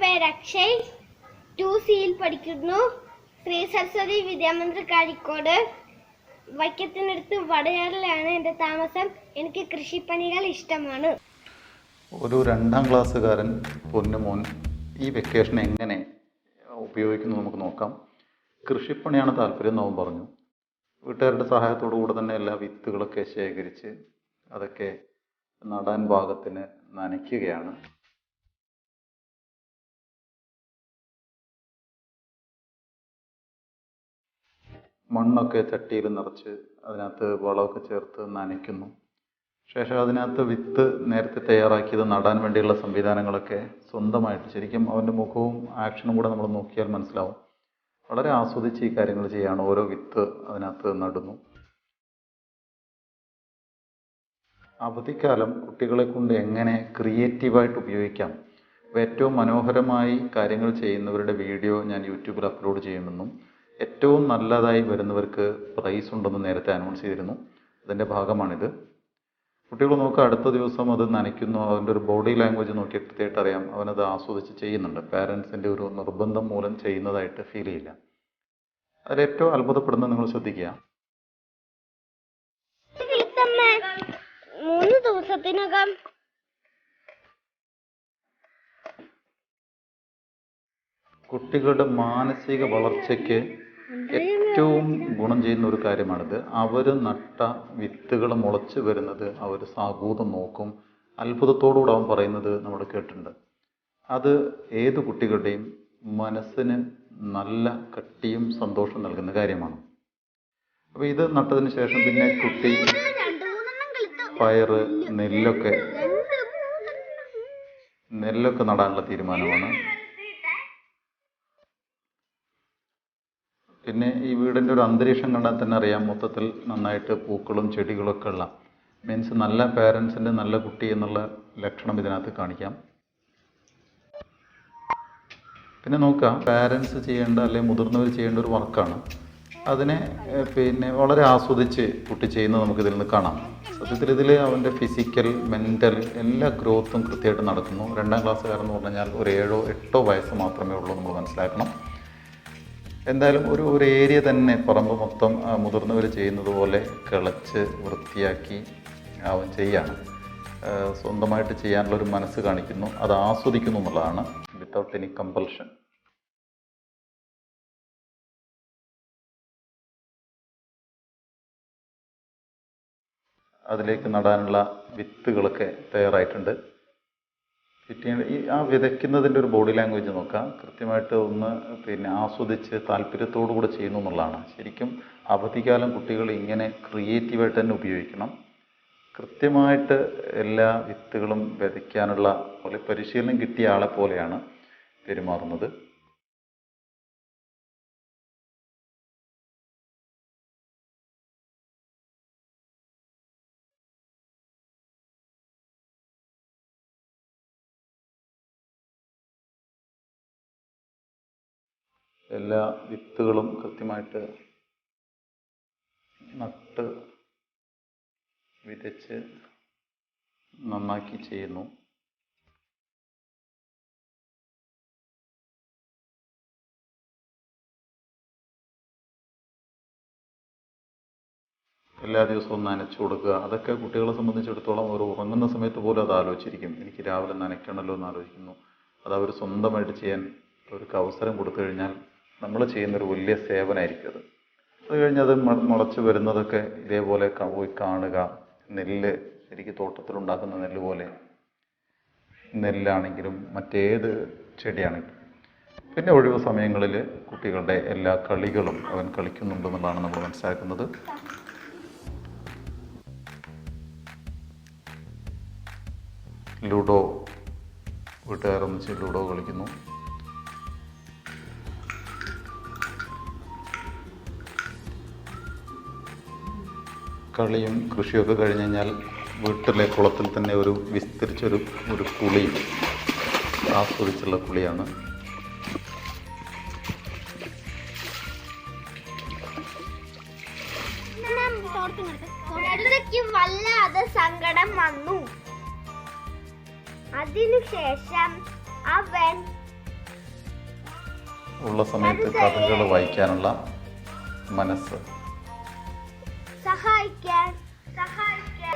പേര് അക്ഷയ് ടു സിയിൽ പഠിക്കുന്നു. ശ്രീ സരസ്വതി വിദ്യാമന്ദിർ കാഴിക്കോട് വൈക്കത്തിനടുത്ത് വടയാറിലാണ് എന്റെ താമസം. എനിക്ക് കൃഷിപ്പണികൾ ഇഷ്ടമാണ്. ഒരു രണ്ടാം ക്ലാസ്സുകാരൻ പൊന്നുമോൻ ഈ വെക്കേഷൻ എങ്ങനെ ഉപയോഗിക്കുന്നു നമുക്ക് നോക്കാം. കൃഷിപ്പണിയാണ് താല്പര്യം എന്ന് അവൻ പറഞ്ഞു. വീട്ടുകാരുടെ സഹായത്തോടു കൂടെ തന്നെ എല്ലാ വിത്തുകളൊക്കെ ശേഖരിച്ച് അതൊക്കെ നടാൻ ഭാഗത്തിന് നനയ്ക്കുകയാണ്. മണ്ണൊക്കെ ചട്ടിയിൽ നിറച്ച് അതിനകത്ത് വളമൊക്കെ ചേർത്ത് നനയ്ക്കുന്നു. ശേഷം അതിനകത്ത് വിത്ത് നേരത്തെ തയ്യാറാക്കിയത് നടാൻ വേണ്ടിയുള്ള സംവിധാനങ്ങളൊക്കെ സ്വന്തമായിട്ട് ശരിക്കും അവന്റെ മുഖവും ആക്ഷനും കൂടെ നമ്മൾ നോക്കിയാൽ മനസ്സിലാവും. വളരെ ആസ്വദിച്ച് ഈ കാര്യങ്ങൾ ചെയ്യാണ് ഓരോ വിത്ത് അതിനകത്ത് നടുന്നു. അവധിക്കാലം കുട്ടികളെ കൊണ്ട് എങ്ങനെ ക്രിയേറ്റീവായിട്ട് ഉപയോഗിക്കാം? ഏറ്റവും മനോഹരമായി കാര്യങ്ങൾ ചെയ്യുന്നവരുടെ വീഡിയോ ഞാൻ യൂട്യൂബിൽ അപ്ലോഡ് ചെയ്യുമെന്നും ഏറ്റവും നല്ലതായി വരുന്നവർക്ക് പ്രൈസ് ഉണ്ടെന്ന് നേരത്തെ അനൗൺസ് ചെയ്തിരുന്നു. അതിന്റെ ഭാഗമാണിത്. കുട്ടികൾ നോക്കുക അടുത്ത ദിവസം അത് നനയ്ക്കുന്നു. അവന്റെ ഒരു ബോഡി ലാംഗ്വേജ് നോക്കി കൃത്യമായിട്ട് അറിയാം. അവനത് ആസ്വദിച്ച് ചെയ്യുന്നുണ്ട്. പാരൻസിന്റെ ഒരു നിർബന്ധം മൂലം ചെയ്യുന്നതായിട്ട് ഫീൽ ചെയ്യില്ല. അതിലേറ്റവും അത്ഭുതപ്പെടുന്നത് നിങ്ങൾ ശ്രദ്ധിക്കുക. മൂന്ന് ദിവസത്തിനകം കുട്ടികളുടെ മാനസിക വളർച്ചയ്ക്ക് ഏറ്റവും ഗുണം ചെയ്യുന്ന ഒരു കാര്യമാണിത്. അവർ നട്ട വിത്തുകൾ മുളച്ച് വരുന്നത് അവർ സാഗൂതം നോക്കും. അത്ഭുതത്തോടുകൂടെ അവൻ പറയുന്നത് നമ്മൾ കേട്ടിട്ടുണ്ട്. അത് ഏത് കുട്ടികളുടെയും മനസ്സിന് നല്ല കട്ടിയും സന്തോഷം നൽകുന്ന കാര്യമാണ്. അപ്പോൾ ഇത് നട്ടതിന് ശേഷം പിന്നെ കുട്ടി പയറ് നെല്ലൊക്കെ നെല്ലൊക്കെ നടാനുള്ള തീരുമാനമാണ്. പിന്നെ ഈ വീടിന്റെ ഒരു അന്തരീക്ഷം കണ്ടാൽ തന്നെ അറിയാം മൊത്തത്തിൽ നന്നായിട്ട് പൂക്കളും ചെടികളൊക്കെ ഉള്ള. മീൻസ് നല്ല പേരൻസിന്റെ നല്ല കുട്ടി എന്നുള്ള ലക്ഷണം ഇതിനകത്ത് കാണിക്കാം. പിന്നെ നോക്കാം പാരൻസ് ചെയ്യേണ്ട അല്ലെങ്കിൽ മുതിർന്നവർ ചെയ്യേണ്ട ഒരു വർക്കാണ്. അതിനെ പിന്നെ വളരെ ആസ്വദിച്ച് കുട്ടി ചെയ്യുന്നത് നമുക്ക് ഇതിൽ നിന്ന് കാണാം. സത്യത്തിൽ ഇതിൽ അവന്റെ ഫിസിക്കൽ മെന്റൽ എല്ലാ ഗ്രോത്തും കൃത്യമായിട്ട് നടക്കുന്നു. രണ്ടാം ക്ലാസ്സുകാരെന്ന് പറഞ്ഞു കഴിഞ്ഞാൽ ഒരു ഏഴോ എട്ടോ വയസ്സ് മാത്രമേ ഉള്ളൂ നമ്മൾ മനസ്സിലാക്കണം. എന്തായാലും ഒരു ഒരു ഏരിയ തന്നെ പറമ്പ് മൊത്തം മുതിർന്നവർ ചെയ്യുന്നത് പോലെ കിളച്ച് വൃത്തിയാക്കി അവൻ ചെയ്യാണ്. സ്വന്തമായിട്ട് ചെയ്യാനുള്ള ഒരു മനസ്സ് കാണിക്കുന്നു. അത് ആസ്വദിക്കുന്നു എന്നുള്ളതാണ്. വിത്തൗട്ട് എനി കമ്പൽഷൻ അതിലേക്ക് നടാനുള്ള വിത്തുകളൊക്കെ തയ്യാറായിട്ടുണ്ട്. പിറ്റേന്ന് ഈ ആ വിതയ്ക്കുന്നതിന്റെ ഒരു ബോഡി ലാംഗ്വേജ് നോക്കാം. കൃത്യമായിട്ട് ഒന്ന് പിന്നെ ആസ്വദിച്ച് താല്പര്യത്തോടു കൂടെ ചെയ്യുന്നു എന്നുള്ളതാണ്. ശരിക്കും അവധിക്കാലം കുട്ടികൾ ഇങ്ങനെ ക്രിയേറ്റീവായിട്ട് തന്നെ ഉപയോഗിക്കണം. കൃത്യമായിട്ട് എല്ലാ വിത്തുകളും വിതയ്ക്കാനുള്ള പരിശീലനം കിട്ടിയ ആളെ പോലെയാണ് പെരുമാറുന്നത്. എല്ലാ വിത്തുകളും കൃത്യമായിട്ട് നട്ട് വിതച്ച് നന്നാക്കി ചെയ്യുന്നു. എല്ലാ ദിവസവും നനച്ചു കൊടുക്കുക. അതൊക്കെ കുട്ടികളെ സംബന്ധിച്ചിടത്തോളം അവർ ഉറങ്ങുന്ന സമയത്ത് പോലും അത് ആലോചിച്ചിരിക്കും. എനിക്ക് രാവിലെ നനയ്ക്കണമല്ലോ എന്ന് ആലോചിക്കുന്നു. അത് അവർ സ്വന്തമായിട്ട് ചെയ്യാൻ അവർക്ക് അവസരം കൊടുത്തു കഴിഞ്ഞാൽ നമ്മൾ ചെയ്യുന്നൊരു വലിയ സേവനമായിരിക്കും അത്. അത് കഴിഞ്ഞ് അത് മുളച്ച് വരുന്നതൊക്കെ ഇതേപോലെ പോയി കാണുക. നെല്ല് ശരിക്കും തോട്ടത്തിലുണ്ടാക്കുന്ന നെല്ല് പോലെ നെല്ലാണെങ്കിലും മറ്റേത് ചെടിയാണെങ്കിലും പിന്നെ ഒഴിവ് സമയങ്ങളിൽ കുട്ടികളുടെ എല്ലാ കളികളും അവൻ കളിക്കുന്നുണ്ടെന്നുള്ളതാണ് നമ്മൾ മനസ്സിലാക്കുന്നത്. ലുഡോ വീട്ടുകാരൊന്നിച്ച് ലുഡോ കളിക്കുന്നു. കളിയും കൃഷിയൊക്കെ കഴിഞ്ഞ് കഴിഞ്ഞാൽ വീട്ടിലെ കുളത്തിൽ തന്നെ ഒരു വിസ്തരിച്ചൊരു ഒരു കുളിയും ആസ്വദിച്ചുള്ള കുളിയാണ് വല്ലാതെ സങ്കടം വന്നു. അതിനുശേഷം അവൻ ഉള്ള സമയത്ത് കഥകൾ വായിക്കാനുള്ള മനസ്സ്. സഹായിക്കാൻ സഹായിക്കാൻ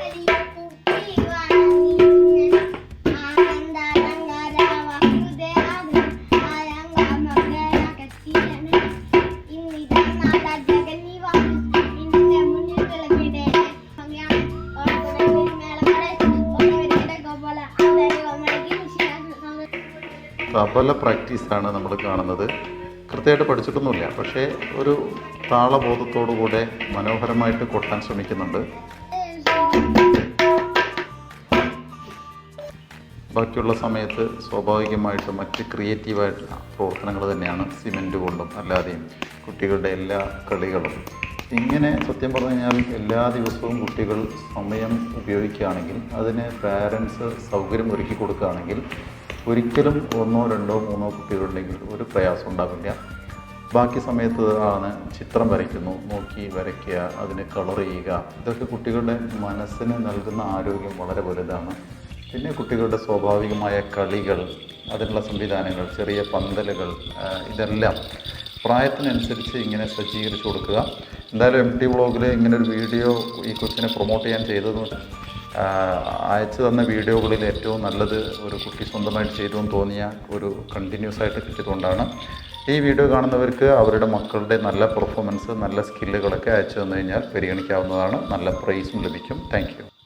തബല പ്രാക്ടീസാണ് നമ്മൾ കാണുന്നത്. കൃത്യമായിട്ട് പഠിച്ചിട്ടൊന്നുമില്ല. പക്ഷേ ഒരു താളബോധത്തോടു കൂടെ മനോഹരമായിട്ട് കൊട്ടാൻ ശ്രമിക്കുന്നുണ്ട്. ബാക്കിയുള്ള സമയത്ത് സ്വാഭാവികമായിട്ടും മറ്റ് ക്രിയേറ്റീവായിട്ടുള്ള പ്രവർത്തനങ്ങൾ തന്നെയാണ് സിമെന്റ് കൊണ്ടും അല്ലാതെയും കുട്ടികളുടെ എല്ലാ കളികളും. ഇങ്ങനെ സത്യം പറഞ്ഞു കഴിഞ്ഞാൽ എല്ലാ ദിവസവും കുട്ടികൾ സമയം ഉപയോഗിക്കുകയാണെങ്കിൽ അതിന് പാരൻസ് സൗകര്യം ഒരുക്കി കൊടുക്കുകയാണെങ്കിൽ ഒരിക്കലും ഒന്നോ രണ്ടോ മൂന്നോ കുട്ടികളുണ്ടെങ്കിൽ ഒരു പ്രയാസം ഉണ്ടാവില്ല. ബാക്കി സമയത്ത് ആണ് ചിത്രം വരയ്ക്കുന്നു നോക്കി വരയ്ക്കുക അതിന് കളർ ചെയ്യുക. ഇതൊക്കെ കുട്ടികളുടെ മനസ്സിന് നൽകുന്ന ആരോഗ്യം വളരെ വലുതാണ്. പിന്നെ കുട്ടികളുടെ സ്വാഭാവികമായ കളികൾ അതിനുള്ള സംവിധാനങ്ങൾ ചെറിയ പന്തലുകൾ ഇതെല്ലാം പ്രായത്തിനനുസരിച്ച് ഇങ്ങനെ സജ്ജീകരിച്ചു കൊടുക്കുക. എന്തായാലും എം ടി വ്ളോഗിൽ ഇങ്ങനെ ഒരു വീഡിയോ ഈ കൊച്ചിനെ പ്രൊമോട്ട് ചെയ്യാൻ ചെയ്തത് ആ, അയച്ചു തന്ന വീഡിയോകളിൽ ഏറ്റവും നല്ലത് ഒരു കുട്ടി സ്വന്തമായിട്ട് ചെയ്തു എന്ന് തോന്നിയ ഒരു കണ്ടിന്യൂസ് ആയിട്ട് കിട്ടിയതുകൊണ്ടാണ് ഈ വീഡിയോ കാണുന്നവർക്ക് അവരുടെ മക്കളുടെ നല്ല പെർഫോമൻസ് നല്ല സ്കില്ലുകളൊക്കെ അയച്ചു തന്നു കഴിഞ്ഞാൽ പരിഗണിക്കാവുന്നതാണ്. നല്ല പ്രൈസും ലഭിക്കും. താങ്ക്